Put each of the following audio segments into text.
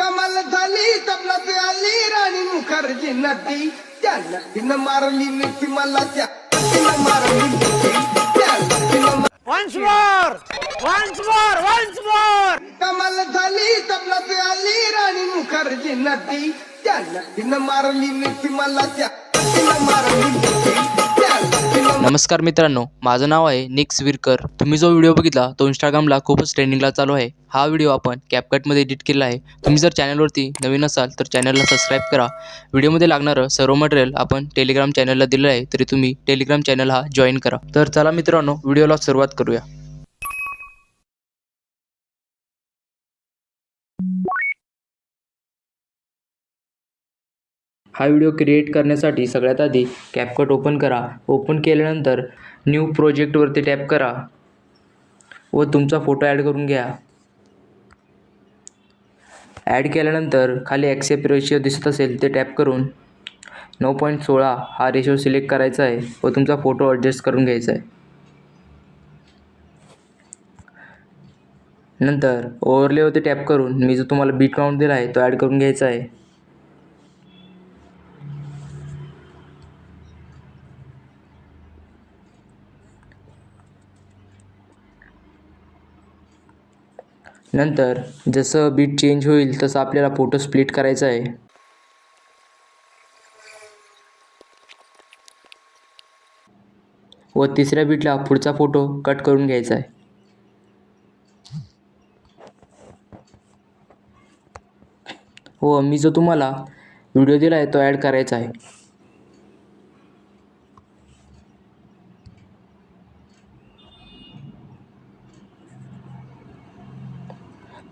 कमाल झाली तबलात आली राणी मुखर्जी नदी त्या नदीनं मारली मिठी मला त्या नदीनं मारली मिठी त्या नदीनं मा- Once more! Once more! Once more! कमाल झाली तबलात आली राणी मुखर्जी नदी त्या नदीनं मारली मिठी मला त्या नदीनं मारली मिठी नमस्कार मित्रांनो माझं नाव आहे निक्स विरकर. तुम्ही जो व्हिडिओ बघितला तो इंस्टाग्रामला खूपच ट्रेंडिंगला चालू आहे. हा व्हिडिओ आपण कॅपकटमध्ये एडिट केला आहे. तुम्ही जर चॅनलवरती नवीन असाल तर चॅनलला सबस्क्राईब करा. व्हिडिओमध्ये लागणारं सर्व मटेरियल आपण टेलिग्राम चॅनलला दिलं आहे तरी तुम्ही टेलिग्राम चॅनल हा जॉईन करा. तर चला मित्रांनो व्हिडिओला सुरुवात करूया. हा व्हिडिओ क्रिएट करण्यासाठी सगळ्यात आधी कॅपकट ओपन करा. ओपन केल्यानंतर न्यू प्रोजेक्टवरती टॅप करा व तुमचा फोटो ॲड करून घ्या. ॲड केल्यानंतर खाली ॲक्सेप्ट रेशिओ दिसत असेल ते टॅप करून नऊ पॉईंट सोळा हा रेशो सिलेक्ट करायचा आहे व तुमचा फोटो ॲडजस्ट करून घ्यायचा आहे. नंतर ओव्हरलेवरती टॅप करून मी जो तुम्हाला बीट काउंट दिला आहे तो ॲड करून घ्यायचा आहे. नंतर जसं बीट चेंज होईल तसं आपल्याला फोटो स्प्लिट करायचा आहे. व तिसऱ्या बीटला पुढचा फोटो कट करून घ्यायचा आहे. व मी जो तुम्हाला व्हिडिओ दिला आहे तो ॲड करायचा आहे.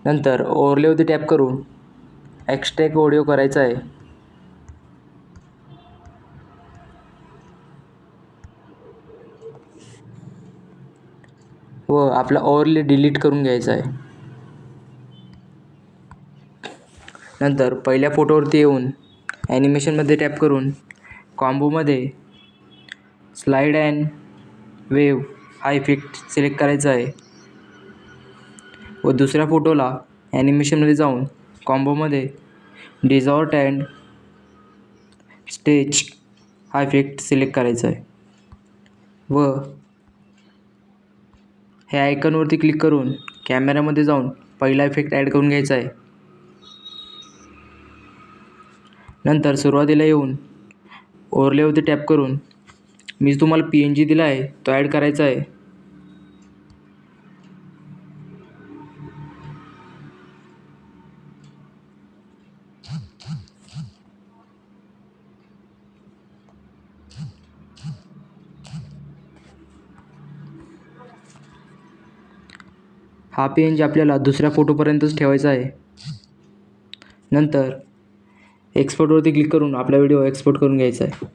नंतर ओवरलेवरती टॅप करून. एक्स्ट्रॅक ऑडिओ करायचा आहे. व आपला ओवरले डिलीट करून घ्यायचा आहे. नंतर पहिल्या फोटोवरती येऊन ॲनिमेशनमध्ये टॅप करून कॉम्बोमध्ये स्लाईड अँड वेव हा इफेक्ट सिलेक्ट करायचा आहे. व दुसऱ्या फोटोला ॲनिमेशनमध्ये जाऊन कॉम्बोमध्ये डिझॉर्ट अँड स्टेच हा इफेक्ट सिलेक्ट करायचा आहे. व ह्या आयकनवरती क्लिक करून कॅमेऱ्यामध्ये जाऊन पहिला इफेक्ट ॲड करून घ्यायचा आहे. नंतर सुरुवातीला येऊन ओरलेवरती टॅप करून मी तुम्हाला पी एन जी दिला आहे तो ॲड करायचा आहे. हा पी एन जी आपल्याला दुसऱ्या फोटोपर्यंतच ठेवायचा आहे. नंतर एक्सपोर्टवरती क्लिक करून आपला व्हिडिओ एक्सपोर्ट करून घ्यायचा आहे.